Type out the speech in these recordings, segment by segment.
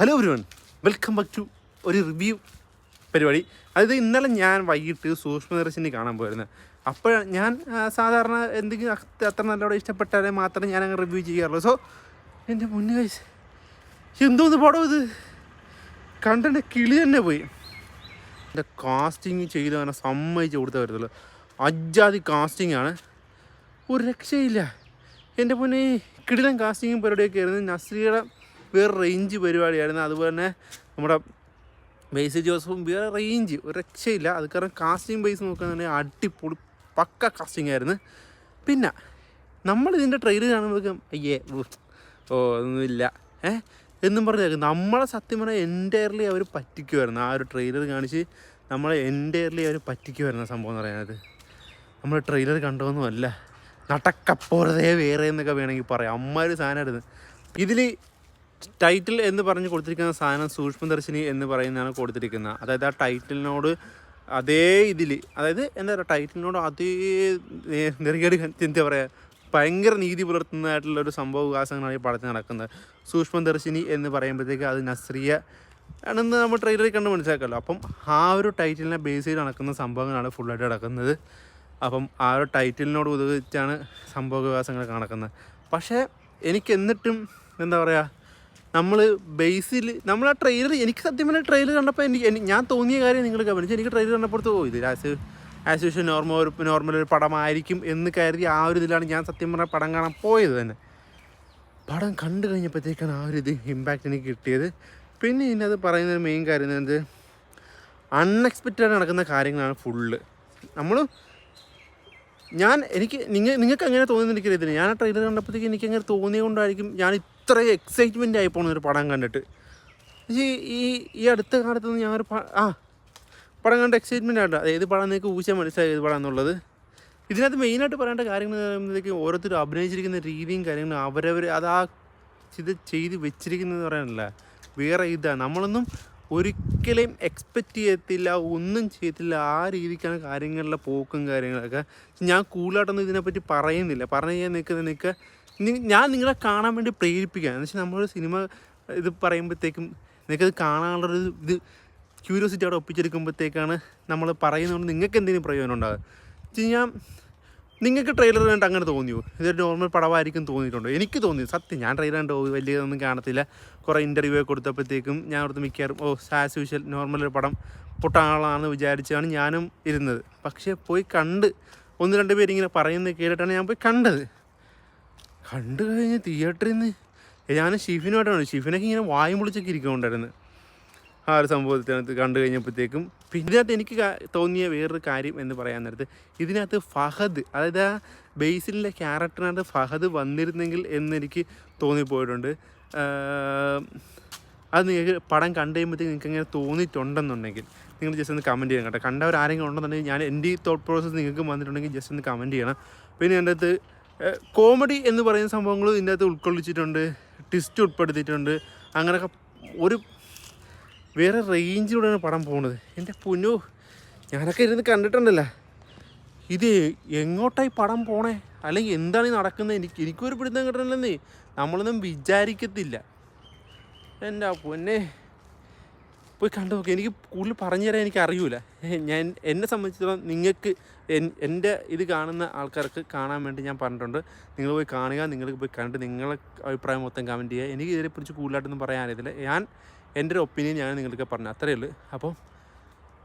Hello everyone welcome back to ഒരു review പരിപാടി. അതായത് ഇന്നലെ ഞാൻ വൈകിട്ട് സൂക്ഷ്മദർശിനി കാണാൻ പോയിരുന്നു. അപ്പോൾ ഞാൻ സാധാരണ എന്തെങ്കിലും അത്ര നല്ലോണം ഇഷ്ടപ്പെട്ടാലേ മാത്രമേ ഞാൻ അങ്ങ് റിവ്യൂ ചെയ്യാറുള്ളൂ. സോ എന്റെ മുന്നേ വയസ്സ് എന്തോന്ന് പടം ഇത്. കണ്ടെന്റെ കിളി തന്നെ പോയി. എന്റെ കാസ്റ്റിങ് ചെയ്ത് അങ്ങനെ സമ്മതിച്ച് കൊടുത്തേ വരത്തുള്ളൂ അജാതി കാസ്റ്റിംഗ് ആണ്. ഒരു രക്ഷയില്ല. എന്റെ മുന്നേ കിടിലൻ കാസ്റ്റിങ്ങും പരിപാടിയൊക്കെ ആയിരുന്നു. നസ്രിയുടെ വേറെ റേഞ്ച് പരിപാടിയായിരുന്നു. അതുപോലെ തന്നെ നമ്മുടെ ബേസ് ജോസഫും വേറെ റേഞ്ച് ഒരു രക്ഷയില്ല. അത് കാരണം കാസ്റ്റിംഗ് ബേസ് നോക്കുകയാണെന്നുണ്ടെങ്കിൽ അടിപൊളി പക്ക കാസ്റ്റിംഗ് ആയിരുന്നു. പിന്നെ നമ്മൾ ഇതിന്റെ ട്രെയിലർ കാണുമ്പോഴേക്കും അയ്യേ ഓ ഒന്നുമില്ല. ഏഹ് എന്നും പറഞ്ഞേക്കും നമ്മളെ സത്യം പറഞ്ഞാൽ എന്റയർലി അവർ പറ്റിക്കുമായിരുന്നു ആ ഒരു ട്രെയിലർ കാണിച്ച് നമ്മളെ എന്റയർലി അവർ പറ്റിക്കുമായിരുന്നു സംഭവം എന്ന് പറയുന്നത്. നമ്മൾ ട്രെയിലർ കണ്ടതൊന്നുമല്ല. നടക്കപ്പോറതേ വേറെ എന്നൊക്കെ വേണമെങ്കിൽ പറയാം. അമ്മാര് സാധനമായിരുന്നു ഇതിൽ ടൈറ്റിൽ എന്ന് പറഞ്ഞ് കൊടുത്തിരിക്കുന്ന സാധനം സൂക്ഷ്മദർശിനി എന്ന് പറയുന്നതാണ് കൊടുത്തിരിക്കുന്നത്. അതായത് ആ ടൈറ്റിലിനോട് അതേ ഇതിൽ അതായത് എന്താ പറയുക ടൈറ്റിലിനോട് അതേ നെറുകേട് എന്താ പറയുക ഭയങ്കര നീതി പുലർത്തുന്നതായിട്ടുള്ള ഒരു സംഭവ വികാസങ്ങളാണ് ഈ പടത്തിൽ നടക്കുന്നത്. സൂക്ഷ്മദർശിനി എന്ന് പറയുമ്പോഴത്തേക്ക് അത് നസ്രിയ ആണെന്ന് നമ്മൾ ട്രെയിലറിൽ കണ്ട് മനസ്സിലാക്കാമല്ലോ അപ്പം ആ ഒരു ടൈറ്റിലിനെ ബേസ് ചെയ്ത് നടക്കുന്ന സംഭവങ്ങളാണ് ഫുള്ളായിട്ട് നടക്കുന്നത്. അപ്പം ആ ഒരു ടൈറ്റിലിനോട് ഉദ്ദേശിച്ചാണ് സംഭവ വികാസങ്ങളൊക്കെ നടക്കുന്നത്. പക്ഷേ എനിക്ക് എന്നിട്ടും എന്താ പറയുക നമ്മൾ ബേസിൽ നമ്മൾ ആ ട്രെയിലർ എനിക്ക് സത്യം പറഞ്ഞാൽ ട്രെയിലർ കണ്ടപ്പോൾ എനിക്ക് ഞാൻ തോന്നിയ കാര്യം നിങ്ങൾ ഗവനിച്ചു എനിക്ക് ട്രെയിലർ കണ്ടപ്പോഴത്ത് പോയി ഇത് ആസ് ആസ് യൂഷ്വൽ നോർമൽ ഒരു നോർമൽ ഒരു പടമായിരിക്കും എന്ന് കരുതി ആ ഒരു ഇതിലാണ് ഞാൻ സത്യം പറഞ്ഞാൽ പടം കാണാൻ പോയത് തന്നെ. പടം കണ്ടു കഴിഞ്ഞപ്പോഴത്തേക്കാണ് ആ ഒരു ഇത് ഇമ്പാക്റ്റ് എനിക്ക് കിട്ടിയത്. പിന്നെ ഇതിനകത്ത് പറയുന്ന മെയിൻ കാര്യം എന്ത് അൺഎക്സ്പെക്റ്റഡ് നടക്കുന്ന കാര്യങ്ങളാണ് ഫുള്ള് നമ്മൾ ഞാൻ എനിക്ക് നിങ്ങൾ നിങ്ങൾക്ക് അങ്ങനെ തോന്നുന്നു ഇതിന്. ഞാൻ ആ ട്രെയിലർ കണ്ടപ്പോഴത്തേക്ക് എനിക്ക് അങ്ങനെ തോന്നിയത് കൊണ്ടായിരിക്കും ഞാൻ ഇത്രയും എക്സൈറ്റ്മെന്റ് ആയി പോകുന്ന ഒരു പടം കണ്ടിട്ട്. പക്ഷേ ഈ ഈ അടുത്ത കാലത്തൊന്നും ഞാൻ ഒരു ആ പടം കണ്ട എക്സൈറ്റ്മെന്റ് ആയിട്ട് ഏത് പടം നിങ്ങൾക്ക് ഊശ മനസ്സിലായി ഏത് പടം എന്നുള്ളത്. ഇതിനകത്ത് മെയിനായിട്ട് പറയേണ്ട കാര്യങ്ങൾ പറയുമ്പോഴത്തേക്ക് ഓരോരുത്തരും അഭിനയിച്ചിരിക്കുന്ന രീതിയും കാര്യങ്ങളും അവരവർ അത് ആ ഇത് ചെയ്ത് വെച്ചിരിക്കുന്നതെന്ന് പറയാനല്ല. വേറെ ഇതാണ് നമ്മളൊന്നും ഒരിക്കലും എക്സ്പെക്റ്റ് ചെയ്യത്തില്ല ഒന്നും ചെയ്യത്തില്ല ആ രീതിക്കാണ് കാര്യങ്ങളിലെ പോക്കും കാര്യങ്ങളൊക്കെ. ഞാൻ കൂടുതലായിട്ടൊന്നും ഇതിനെപ്പറ്റി പറയുന്നില്ല. പറഞ്ഞു കഴിഞ്ഞാൽ നിൽക്കുന്ന നിൽക്കുക ഞാൻ നിങ്ങളെ കാണാൻ വേണ്ടി പ്രേരിപ്പിക്കുക എന്ന് വെച്ചാൽ നമ്മളൊരു സിനിമ ഇത് പറയുമ്പോഴത്തേക്കും നിങ്ങൾക്കത് കാണാനുള്ളൊരു ഇത് ക്യൂരിയോസിറ്റി അവിടെ ഒപ്പിച്ചെടുക്കുമ്പോഴത്തേക്കാണ് നമ്മൾ പറയുന്നതുകൊണ്ട് നിങ്ങൾക്ക് എന്തെങ്കിലും പ്രയോജനം ഉണ്ടാകുക ഞാൻ നിങ്ങൾക്ക് ട്രെയിലർ കണ്ട് അങ്ങനെ തോന്നിയോ? ഇതൊരു നോർമൽ പടമായിരിക്കും തോന്നിയിട്ടുണ്ടോ? എനിക്ക് തോന്നി. സത്യം ഞാൻ ട്രെയിലർ കണ്ട്. വലിയതൊന്നും കാണത്തില്ല. കുറേ ഇന്റർവ്യൂ ഒക്കെ കൊടുത്തപ്പോഴത്തേക്കും ഞാൻ അവിടുത്തെ മിക്കവാറും ഓ ആസ് യൂഷ്വൽ നോർമൽ ഒരു പടം പൊട്ടാളാണെന്ന് വിചാരിച്ചാണ് ഞാനും ഇരുന്നത്. പക്ഷേ പോയി കണ്ട് ഒന്ന് രണ്ട് പേരിങ്ങനെ പറയുന്നത് കേട്ടിട്ടാണ് ഞാൻ പോയി കണ്ടത്. കണ്ടു കഴിഞ്ഞ് തിയേറ്ററിൽ നിന്ന് ഞാൻ ഷിഫിനുമായിട്ടാണ് ഷിഫിനൊക്കെ ഇങ്ങനെ വായും പൊളിച്ചൊക്കെ ഇരിക്കുന്നുണ്ടായിരുന്നു. ആ ഒരു സംഭവത്തിനകത്ത് കണ്ടു കഴിഞ്ഞപ്പോഴത്തേക്കും. പിന്നെ ഇതിനകത്ത് എനിക്ക് തോന്നിയ വേറൊരു കാര്യം എന്ന് പറയാൻ നേരത്ത് ഇതിനകത്ത് ഫഹദ് അതായത് ആ ബേസിലെ ക്യാരക്ടറിനകത്ത് ഫഹദ് വന്നിരുന്നെങ്കിൽ എന്നെനിക്ക് തോന്നിപ്പോയിട്ടുണ്ട്. അത് നിങ്ങൾക്ക് പടം കണ്ടു കഴിയുമ്പോഴത്തേക്ക് നിങ്ങൾക്ക് ഇങ്ങനെ തോന്നിയിട്ടുണ്ടെന്നുണ്ടെങ്കിൽ നിങ്ങൾ ജസ്റ്റ് ഒന്ന് കമന്റ് ചെയ്യണം കേട്ടോ. കണ്ടവർ ആരെങ്കിലും ഉണ്ടെന്നുണ്ടെങ്കിൽ ഞാൻ എന്റെ ഈ തോട്ട് പ്രോസസ്സ് നിങ്ങൾക്ക് വന്നിട്ടുണ്ടെങ്കിൽ ജസ്റ്റ് ഒന്ന് കമന്റ് ചെയ്യണം. പിന്നെ എന്റെ അകത്ത് കോമഡി എന്ന് പറയുന്ന സംഭവങ്ങൾ ഇതിന്റെ അകത്ത് ഉൾക്കൊള്ളിച്ചിട്ടുണ്ട്. ട്വിസ്റ്റ് ഉൾപ്പെടുത്തിയിട്ടുണ്ട്. അങ്ങനെയൊക്കെ ഒരു വേറെ റേഞ്ചിലൂടെയാണ് പടം പോകുന്നത് എന്റെ പൊന്നു ഞാനൊക്കെ ഇരുന്ന് കണ്ടിട്ടുണ്ടല്ലോ. ഇത് എങ്ങോട്ടായി പടം പോണേ? അല്ലെങ്കിൽ എന്താണ് നടക്കുന്നത്? എനിക്ക് എനിക്കൊരു പിടുത്തം കിട്ടണില്ലെന്നേ. നമ്മളൊന്നും വിചാരിക്കത്തില്ല. എന്റെ പൊന്നെ. പോയി കണ്ടു നോക്കി. എനിക്ക് കൂടുതൽ പറഞ്ഞു തരാൻ എനിക്ക് അറിയൂല. ഞാൻ എന്നെ സംബന്ധിച്ചിടത്തോളം നിങ്ങൾക്ക് എൻ- എന്റെ ഇത് കാണുന്ന ആൾക്കാർക്ക് കാണാൻ വേണ്ടി ഞാൻ പറഞ്ഞിട്ടുണ്ട്. നിങ്ങൾ പോയി കാണുക നിങ്ങൾ പോയി കണ്ടിട്ട് നിങ്ങളെ അഭിപ്രായം മൊത്തം കമന്റ് ചെയ്യുക. എനിക്ക് ഇതിനെക്കുറിച്ച് കൂടുതലായിട്ടൊന്നും പറയാൻ അറിയത്തില്ല. ഞാൻ എന്റെ ഒരു ഒപ്പീനിയൻ ഞാൻ നിങ്ങൾക്ക് പറഞ്ഞു അത്രയേ ഉള്ളൂ. അപ്പോൾ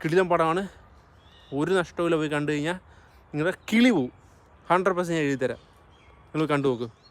കിടിലം പടമാണ്. ഒരു നഷ്ടവുമില്ല. പോയി കണ്ടു കഴിഞ്ഞാൽ നിങ്ങളുടെ കിളി പോവും. ഹൺഡ്രഡ് പെർസെന്റ് എഴുതി തരാം നിങ്ങൾ കണ്ടു നോക്ക്